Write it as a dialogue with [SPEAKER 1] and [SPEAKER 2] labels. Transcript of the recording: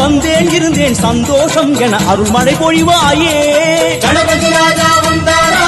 [SPEAKER 1] வந்தேன் இருந்தேன் சந்தோஷம் என அருள்மழை பொழிவாயே.
[SPEAKER 2] கணபதி ராஜா வந்தாரா?